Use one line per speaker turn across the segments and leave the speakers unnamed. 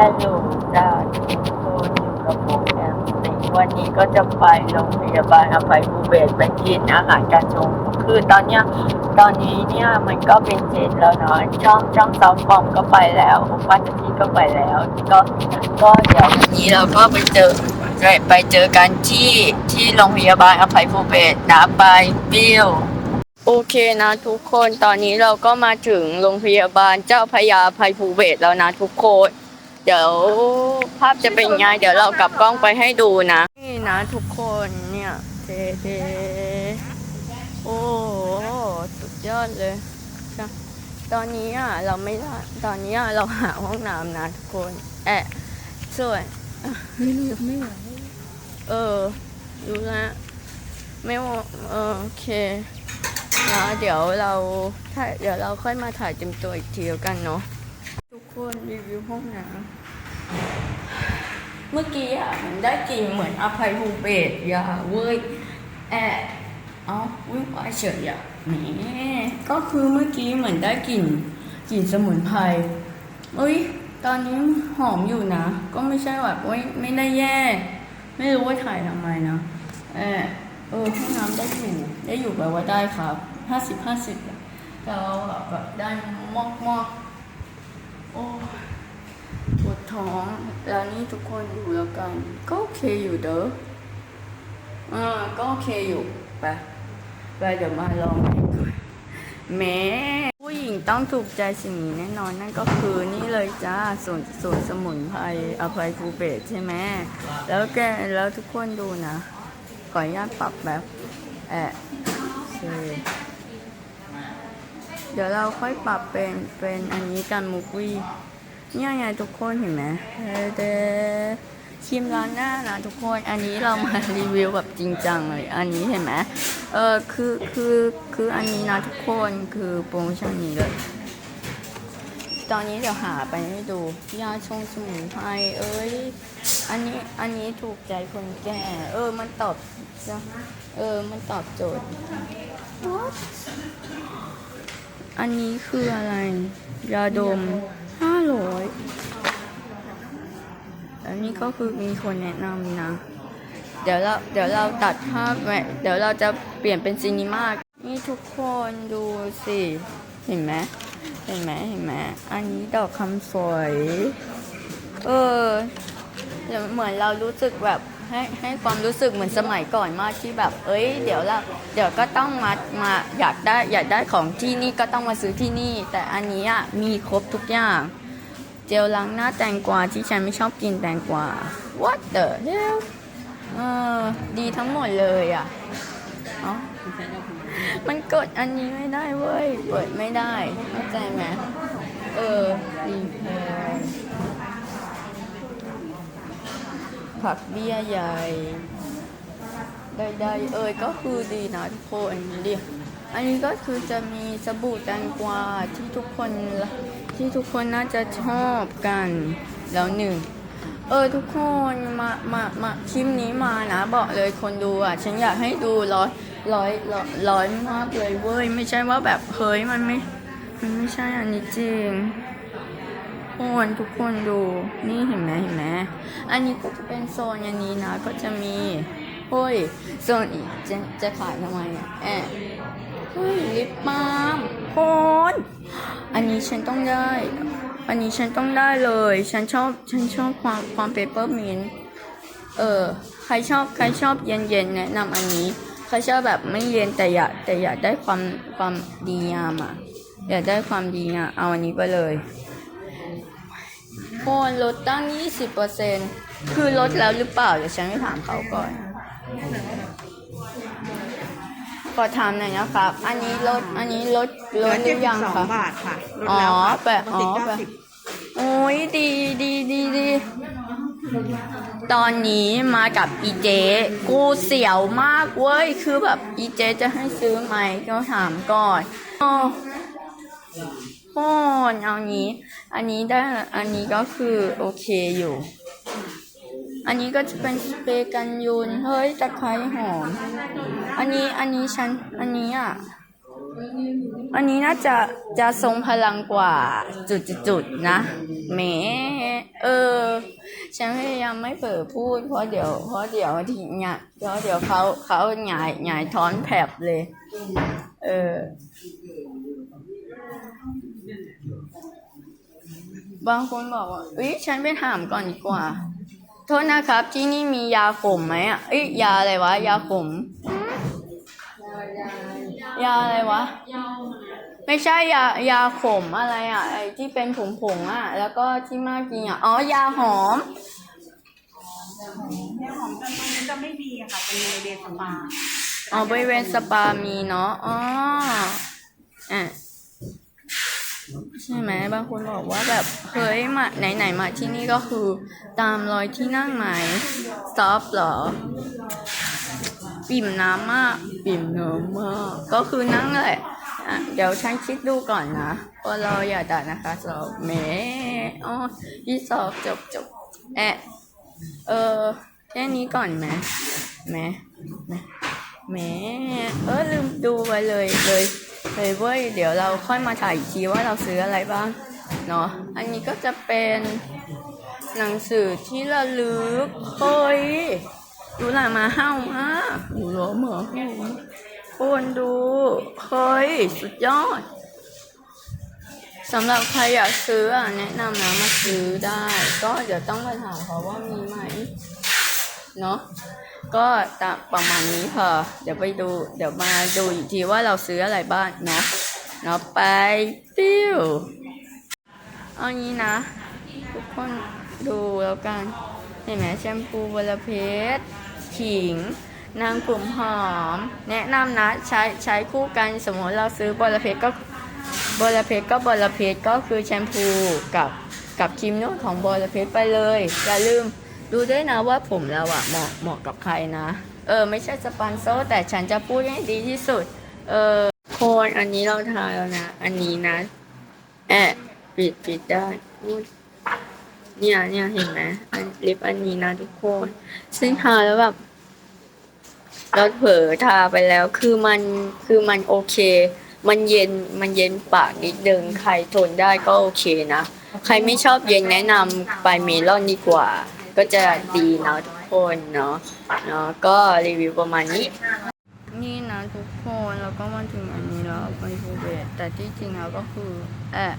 ฮัลโหลจ้าทุกคนอยู่กับผมแอมสิงวันนี้ก็จะไปโรงพยาบาลอภัยภูเบศไปกินอาหารการชงคือตอนเนี้ยตอนนี้เนี่ยมันก็เป็นเจ็ดแล้วเนาะช่องช่องซอฟต์บอมก็ไปแล้วปัตตีก็ไปแล้ว ก็ก็เดี๋ยววันนี้เราก็ไปเจอไปเจอกันที่ที่โรงพยาบาลอภัยภูเบศนะไปบิวโอเคนะทุกคนตอนนี้เราก็มาถึงโรงพยาบาลเจ้าพยาภัยภูเบศแล้วนะทุกคน เดี๋ยวภาพจะเป็นไง เดี๋ยวเรากลับกล้องไปให้ดูนะ นี่นะทุกคนเนี่ยเทเทโอ้โหสุดยอดเลยจ้ะตอนนี้อะเราไม่ได้ตอนนี้อะเราหาห้องน้ำนะทุกคน แอะสวนไม่รู้ไม่ไหวเออรู้แล้วไม่เออโอเคนะเดี๋ยวเราถ่าเดี๋ยวเราค่อยมาถ่ายเต็มตัวอีกทีแล้วกันเนาะ คนรีวิวห้องน้ำเมื่อกี้อะมันได้กลิ่นเหมือนอภัยภูเบศรยาเว้ยแอะเอาวิ่งไปเฉยอะแหมก็คือเมื่อกี้เหมือนได้กลิ่นกลิ่นสมุนไพรเอ้ยตอนนี้หอมอยู่นะ ก็ไม่ใช่แบบว่าไม่ได้แย่ ไม่รู้ว่าถ่ายทำไมนะเออเออห้องน้ำได้อยู่ได้อยู่แบบว่าได้ครับห้าสิบห้าสิบเราแบบได้มอกมอก โอ้ปวดท้องแล้วนี่ทุกคนดูแล้วกัน ก็โอเคอยู่เด้ออ่าก็โอเคอยู่ไปไปเดี๋ยวมาลองกันก่อนแม้ผู้หญิงต้องถูกใจสิ่งนี้แน่นอนนั่นก็คือนี่เลยจ้าส่วนส่วนสมุนไพรอภัยภูเบศรใช่ไหมแล้วแกแล้วทุกคนดูนะขออนุญาตปรับแบบแอะโอเค เดี๋ยวเราค่อยปรับเป็นเป็นอันนี้กันมุกวีเนี่ยไงทุกคนเห็นไหมเดครีมล้างหน้านะทุกคน อันนี้เรามารีวิวแบบจริงจังเลย อันนี้เห็นไหมเออคือคือคืออันนี้นะทุกคนคือโปรโมชั่นนี้เลย ตอนนี้เดี๋ยวหาไปให้ดู ยาชงสมุนไพรเอ้ย อันนี้อันนี้ถูกใจคนแก่ เออมันตอบ เออมันตอบโจทย์ อันนี้คืออะไร ยาดมห้าร้อยอันนี้ก็คือมีคนแนะนำนะ เดี๋ยวเราเดี๋ยวเราตัดภาพไว้เดี๋ยวเราจะเปลี่ยนเป็นซีนีมานี่ทุกคนดูสิ เห็นไหมเห็นไหมเห็นไหมอันนี้ดอกคำสวย เออเดี๋ยวเหมือนเรารู้สึกแบบ ให้ให้ความรู้สึกเหมือนสมัยก่อนมากที่แบบ เอ้ย เดี๋ยวเราเดี๋ยวก็ต้องมามาอยากได้อยากได้ของที่นี่ก็ต้องมาซื้อที่นี่ แต่อันนี้อะมีครบทุกอย่าง เจลล้างหน้าแตงกวาที่ฉันไม่ชอบกินแตงกวา what the hell เออดีทั้งหมดเลยอะเอ้ามันกดอันนี้ไม่ได้เว้ยเปิดไม่ได้เข้าใจไหมเออดีแพง ผักเบี้ยใหญ่ใดๆเอ่ยก็คือดีนะทุกคนดิอันนี้ก็คือจะมีสบู่แตงกวาที่ทุกคนที่ทุกคนน่าจะชอบกันแล้วหนึ่งเออทุกคนมามามาคลิปนี้มานะบอกเลยคนดูอะ ฉันอยากให้ดูร้อยร้อยร้อยร้อยมากเลยเว้ย ไม่ใช่ว่าแบบเฮ้ยมันไม่มันไม่ใช่อันนี้จริง คนทุกคนดูนี่เห็นไหมเห็นไหมอันนี้ก็จะเป็นโซนอันนี้นะก็จะมีเฮ้ยโซนอีกจะจะขายทำไมอะแอบเฮ้ยลิปบาล์มคนอันนี้ฉันต้องได้ อันนี้ฉันต้องได้เลย ฉันชอบฉันชอบความความเปเปอร์มินเออใครชอบใครชอบเย็นเย็นๆแนะนำอันนี้ใครชอบแบบไม่เย็นแต่อยากแต่อยากได้ความความดีงามอะอยากได้ความดีงามเอาอันนี้ไปเลย นลดตั้ง 20%คือลดแล้วหรือเปล่า เดี๋ยวฉันไปถามเขาก่อน ขอถามหน่อยนะครับ อันนี้ลด อันนี้ลดลดหรือยัง
สอง
คะ
บาทค่ะลด
อ๋อ
แล้วค่ะ
แปะ
ปกติ
อ๋อ
เก้า
แปะ
สิบ
โอ้ยดีดีดีดี ตอนนี้มากับอีเจ กูเสียวมากเว้ย คือแบบอีเจจะให้ซื้อไหมก็ถามก่อนอ๋อ โอ้ยเอานี้ อันนี้ได้ อันนี้ก็คือโอเคอยู่ อันนี้ก็จะเป็นสเปรย์กันยุง เฮ้ยตะไคร้หอม อันนี้อันนี้ฉัน อันนี้อะ อันนี้น่าจะจะทรงพลังกว่าจุดๆๆนะแหมเออ ฉันพยายามไม่เผลอพูด เพราะเดี๋ยว เพราะเดี๋ยวทีเนี่ยเพราะเดี๋ยวเขาเขาหงายหงายท้อนแผบเลย เออ บางคนบอกว่าเอ้ยฉันไปถามก่อนดีกว่า โทษนะครับ ที่นี่มียาขมไหมอะเอ้ยยาอะไรวะ ยาขม ยาอะไรวะ ไม่ใช่ยายาขมอะไรอะ ไอ้ที่เป็นผงผงๆอะ แล้วก็ที่มากกินอะ อ๋อ ยาหอม
เนี่ยของกันตรงนี้จะไม่มีอะค่ะเป็นในเดนสปา
อ๋อบริเวณสปามีเนาะ อ๋ออะ ใช่ไหมบางคนบอกว่าแบบเฮ้ยมาไหนๆมาที่นี่ก็คือ ตามรอยที่นั่งไหมซอฟเหรอปิ่มน้ำมากปิ่มน้ำมากก็คือนั่งแหละอะเดี๋ยวฉันคิดดูก่อนนะว่าเราอย่าด่านะคะสอบแหมอ๋อยี่สอบจบจบแอะเออแค่นี้ก่อนไหมแหมแหมแหมเออลืมดูไปเลยเลย เลยเว้ยเดี๋ยวเราค่อยมาถ่ายอีกทีว่าเราซื้ออะไรบ้างเนาะอันนี้ก็จะเป็นหนังสือที่ระลึกเฮ้ยดูหลามาเห่ามากดูหลอหมาเห่าคนดูเฮ้ยสุดยอดสำหรับใครอยากซื้อแนะนำนะมาซื้อได้ ก็เดี๋ยวต้องไปถามเขาว่ามีไหมเนาะ ก็ตามประมาณนี้พอเดี๋ยวไปดูเดี๋ยวมาดูอีกทีว่าเราซื้ออะไรบ้างเนาะเนาะไปปิ้วเอางี้นะ ทุกคนดูแล้วกัน เห็นไหมแชมพูวลเพชรขิงนางกลุ่มหอม แนะนำนะใช้ใช้คู่กันสมมติเราซื้อบอลเพชรก็บอลเพชรก็บอลเพชรก็คือแชมพูกับกับครีมนวดของบอลเพชรไปเลยอย่าลืม ดูด้วยนะว่าผมเราอะเหมาะเหมาะกับใครนะ เออ ไม่ใช่สปอนเซอร์แต่ฉันจะพูดให้ดีที่สุด เออโคนอันนี้เราทาแล้วนะ อันนี้นะแอะปิดปิดได้อุ๊ยเนี่ยเนี่ยเห็นไหมอันลิปอันนี้นะทุกคน ซึ่งทาแล้วแบบเราเผลอทาไปแล้วคือมันคือมันโอเค มันเย็นมันเย็นปากนิดนึงใครทนได้ก็โอเคนะ ใครไม่ชอบเย็นแนะนำไปเมลอนดีกว่า ก็จะดีเนาะทุกคนเนาะเนาะก็รีวิวประมาณนี้ นี่นะทุกคนเราก็มาถึงอันนี้แล้วไปภูเบศแต่ที่จริงแล้วก็คือแอะ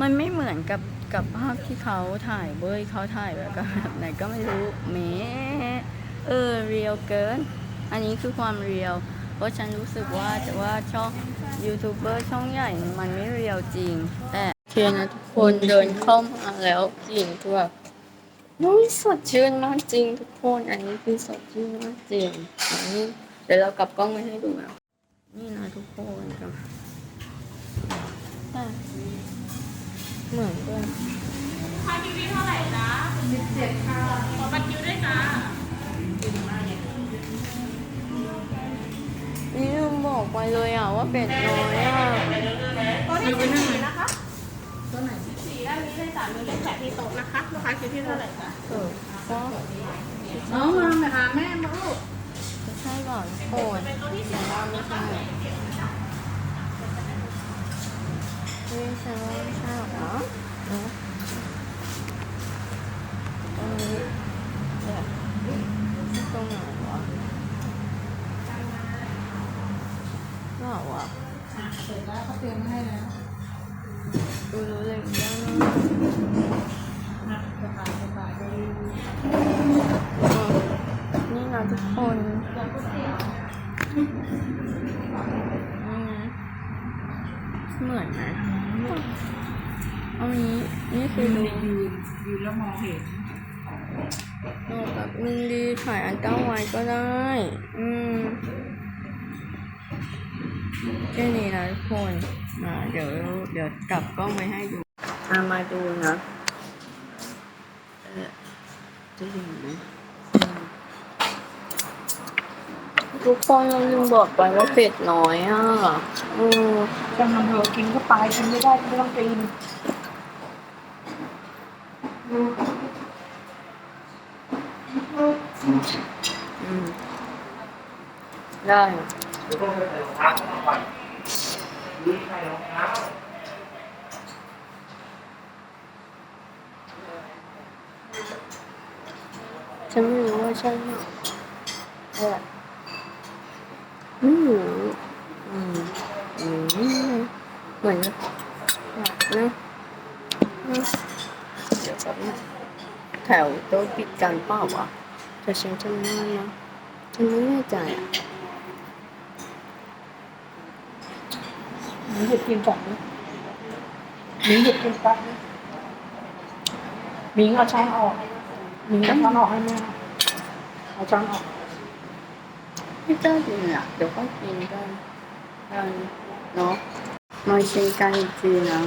มันไม่เหมือนกับกับภาพที่เขาถ่ายเว้ยเขาถ่ายแบบก็แบบไหนก็ไม่รู้แหมเออเรียลเกิน อันนี้คือความเรียลเพราะฉันรู้สึกว่าแต่ว่าช่องยูทูบเบอร์ช่องใหญ่มันไม่เรียลจริง แต่โอเคนะทุกคนเดินเข้ามาแล้วกลิ่นคือแบบ นุ้ยสดชื่นมากจริงทุกคน อันนี้คือสดชื่นมากจริงอันนี้เดี๋ยวเรากลับกล้องมาให้ดูนะนี่นะทุกคนค่ะแต่เหมือนกัน
ค่าคิวที่เท่าไหร่จ๊ะสิบเจ็ดค่ะขอบัตรคิวด้วยจ้า
นี่ลืมบอกไปเลยอะว่าเป็ดน้อยอะ
ตัวที่สิบสี่นะคะตัวไหนสิบสี่ ด้านนี้เลยจ้ะมีเลขแปดที่โต๊ะนะคะลูกค้าคิวที่เท่าไหร่จ๊ะ
เออก็
น้องมาไปหาแม่มาลูก
ไม่ใช่ก่อนโอน
เป็นตัวที่สิ
แต่
บ
ว่าไม่ใช่ไม่ใช่ว่าไม่ใช่หรอกเนาะเนอะตรงนี้แบบตรงไหนวะน่าวะ
เสร็จแล้วเขาเตรียมให้แล้ว
ดูรู้เลยนี่นะทุกคนเหมือนไหมเอานี้นี่คือดู
ยืนยืนแล้วมองเห็น
เอาแบบนึงดีถ่ายอันเก้าไว้ก็ได้ อืมแค่นี้นะทุกคน นะเดี๋ยวเดี๋ยวกลับกล้องไปให้ดูอามาดูนะเออจะเห็นไหมอืมทุกคนเราลืมบอกไปว่าเป็ดน้อยอะอืม
จะทำเรากินก็ไปกินไม่ได้ไม่ต้องกิน ดีใส่ร
อืมได้ฉันไม่รู้ว่าใช่ไหมเออไม่รู้อืมอืมเหมือนนะนะเดี๋ยวแบบนะแถวโต๊ะปิดกันเปล่าวะแต่ฉันจำได้นะฉันไม่แน่ใจอะ
หนูหยุดกินก่อนนะหมิงหยุดกินแป๊บนะหมิงเอาช้อนออกหมิงเอาช้อนออกให้แม่เอาช้อนออก
ไม่กล้ากินอะเดี๋ยวก็กินกันกันเนาะมาชิมกันอีกทีนะ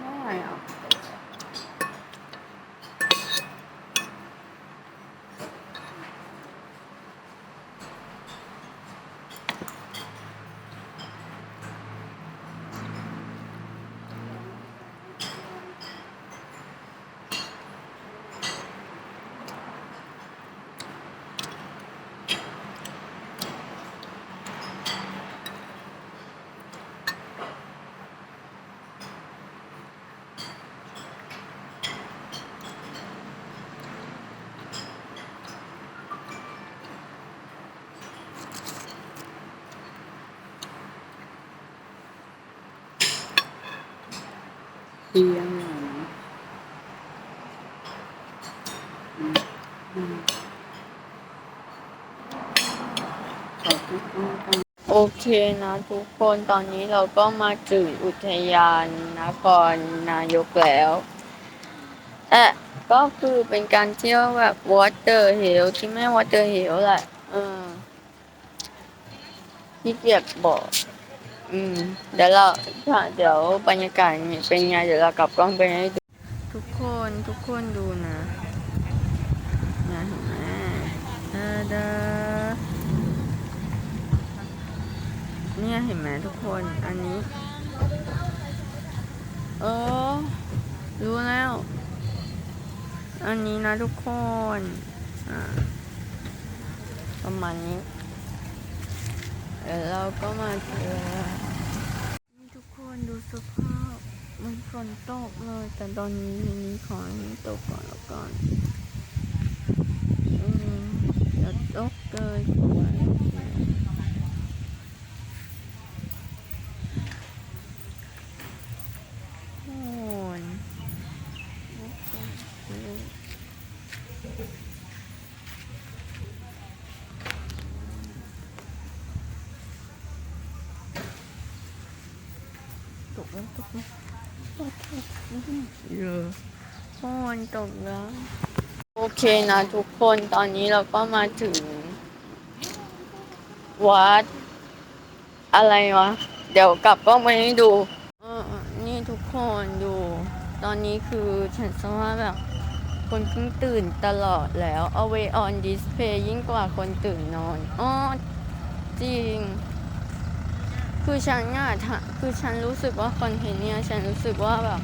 ได้อะ ดีอะอืมอืมขอบคุณมากโอเคนะทุกคนตอนนี้เราก็มาถึงอุทยานนครนายกแล้วเอะก็คือเป็นการเที่ยวแบบ water hill ที่ไม่ water hill แหละ เออที่เกียจบอก อืม เดี๋ยวเราเดี๋ยวบรรยากาศเป็นไงเดี๋ยวเรากลับกล้องไปให้ดูทุกคนทุกคนดูนะนะเห็นไหมเออเดอเนี่ยเห็นไหมทุกคนอันนี้ เออรู้แล้ว อันนี้นะทุกคน อ่าประมาณนี้ เดี๋ยวเราก็มาเจอนี่ทุกคนดูสภาพ มันฝนตกเลย แต่ตอนนี้นี้ขอให้ตกก่อนแล้วกันอืมจะตกเกินไปโอ้ยตกแล้วตกแล้วตกแล้ว เยอะโอ้ยตกแล้ว โอเคนะทุกคนตอนนี้เราก็มาถึง วัด อะไรวะ เดี๋ยวกลับก็มาให้ดูเออนี่ทุกคนดู ตอนนี้คือฉันสว่าแบบ คนเพิ่งตื่นตลอดแล้วเอาไว้ on display ยิ่งกว่าคนตื่นนอนอ๋อจริง คือฉันอะคือฉันรู้สึกว่าคอนเทนต์เนี่ยฉันรู้สึกว่าแบบ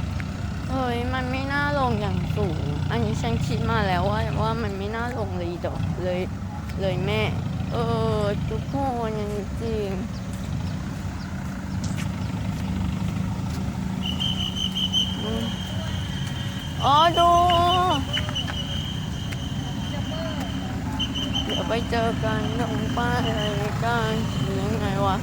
เฮ้ยมันไม่น่าลงอย่างสูง อันนี้ฉันคิดมาแล้วว่าว่ามันไม่น่าลงเลยดอกเลยเลยแม่ เออทุกคนอย่างจริงอ๋อดู เดี๋ยวไปเจอกันตรงป้ายอะไรกันยังไงวะ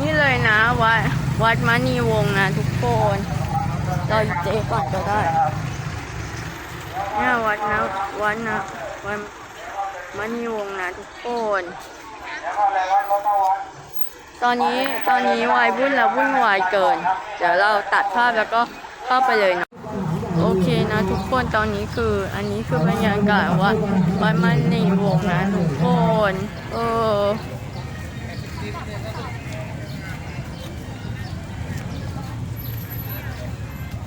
นี่เลยนะวัดวัดมณีวงศ์นะทุกคนรออีเจก่อนก็ได้เนี่ยวัดนะวัดนะวัดมณีวงศ์นะทุกคน ต อนนี้ตอนนี้วายวุ่นแล้ววุ่นวายเกิน เดี๋ยวเราตัดภาพแล้วก็เข้าไปเลยนะโอเคนะทุกคนตอนนี้คืออันนี้คือบรรยากาศวัดวัดมณีวงนะทุกคนเออ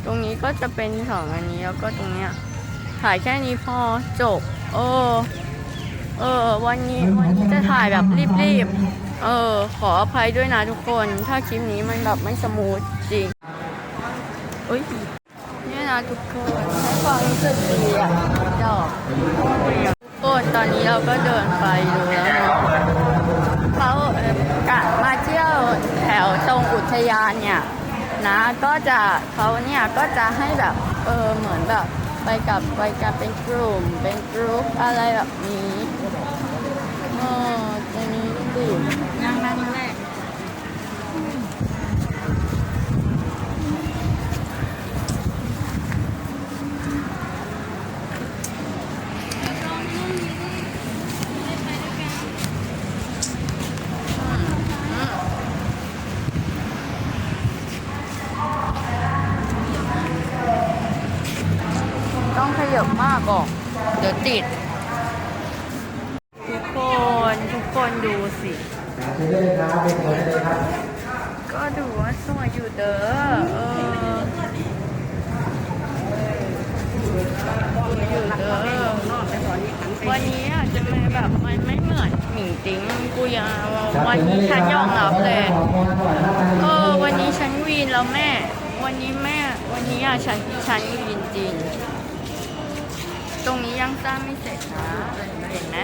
ตรงนี้ก็จะเป็นสองอันนี้แล้วก็ตรงเนี้ยถ่ายแค่นี้พอจบเออเออ วันนี้วันนี้จะถ่ายแบบรีบๆ เออ ขออภัยด้วยนะทุกคน ถ้าคลิปนี้มันแบบไม่สมูทจริงอุ้ยเนี่ยนะทุกคนให้ความรู้สึกดีอะดอกทุกคนตอนนี้เราก็เดินไปดูแล้วเนาะเขากะมาเที่ยวแถวตรงอุทยานเนี่ยนะก็จะเขาเนี่ยก็จะให้แบบเออเหมือนแบบไปกับไปกันเป็นกลุ่มเป็นกรุ๊ปอะไรแบบนี้เออจะมีดิแรกต้องขยับมากก่อนเดี๋ยวติด ทุกคนทุกคนดูสิ
เชิญเลยครับเป็นคนเลยครับ
ก็ดูว่าสวยอยู่เด้อเอออยู่เด้อวันนี้อาจจะไม่แบบมันไม่เหมือนหมิงติ้งกูยังวันนี้ฉันยอมรับเลยเออวันนี้ฉันวีนแล้วแม่ วันนี้แม่ วันนี้อะฉันฉันวีนจริง ตรงนี้ยังสร้างไม่เสร็จนะ เห็นไหม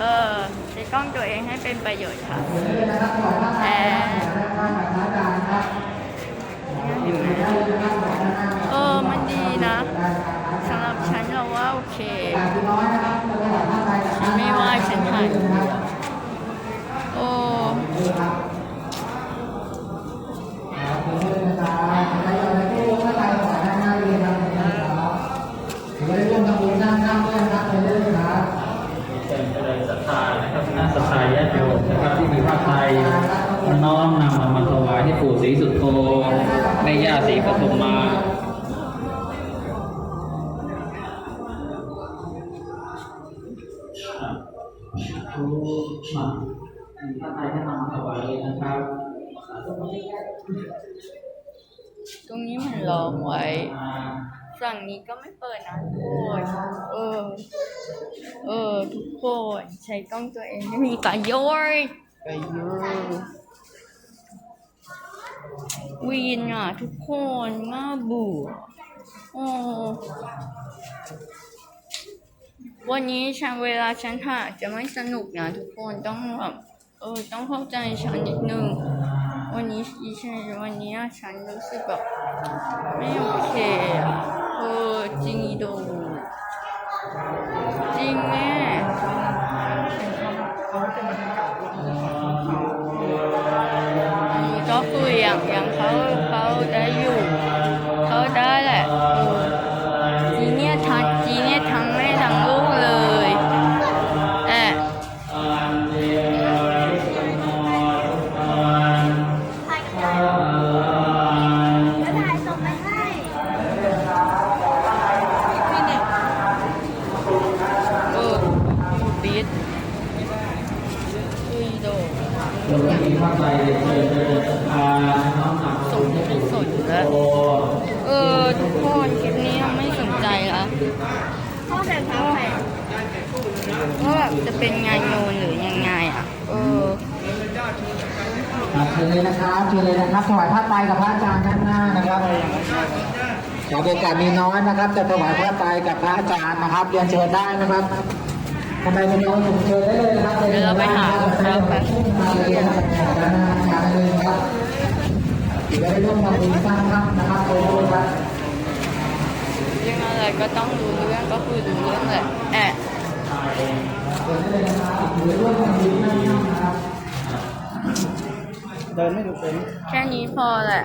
เออใช้กล้องตัวเองให้เป็นประโยชน์ค่ะแต่เห็นไหมเออ มันดีนะสำหรับฉันเราว่าโอเค ฉันไม่ว่าฉันถ่ายรูปโอ้
เป็นไปเลยศรัทธานะครับน่าศรัทธาญาติ โยมนะครับที่มีผ้าไทยน้อมนำเอามาถวายให้ปู่ศรีสุโธแม่ย่าศรีปทุมมาทุกมามีผ้าไทยให้นำมาถวายเลยนะครับ
ตรงนี้มันลอมไว้ ฝั่งนี้ก็ไม่เปิดนะทุกคนเออ เออ ทุกคนใช้กล้องตัวเองให้มีประโยชน์ประโยชน์วีนอะ ทุกคนน่าบื่อโอ้วันนี้ฉันเวลาฉันถ่ายจะไม่สนุกนะทุกคนต้องแบบเออต้องเข้าใจฉันนิดนึง วันนี้อีฉันวันนี้อะฉันรู้สึกแบบไม่โอเคอะ อจริงอีโดจริงแม่ กับ
พระอาจารย์ด้านหน้านะครับขอโอกาสมีน้อยนะครับ จะถวายผ้าไตรกับพระอาจารย์นะครับเรียนเชิญได้นะครับทำไมไม่น้อยผมเชิญได้เลยนะครับ
เดี๋ยวเราไปหาครับแป๊บ
มาเลยนะครับด้านหน้าครับเลยครับถือว่าได้ร่วมทำบุญสร้างธรรมนะครับโอ้โหครับ
เรื่องอะไรก็ต้องรู้เรื่องก็คือรู้เรื่องแหละแอะ
เดี๋ยวเรื่องความจริงนะครับ
เดินไม่ถูกเป็น
แค่นี้พอแหละ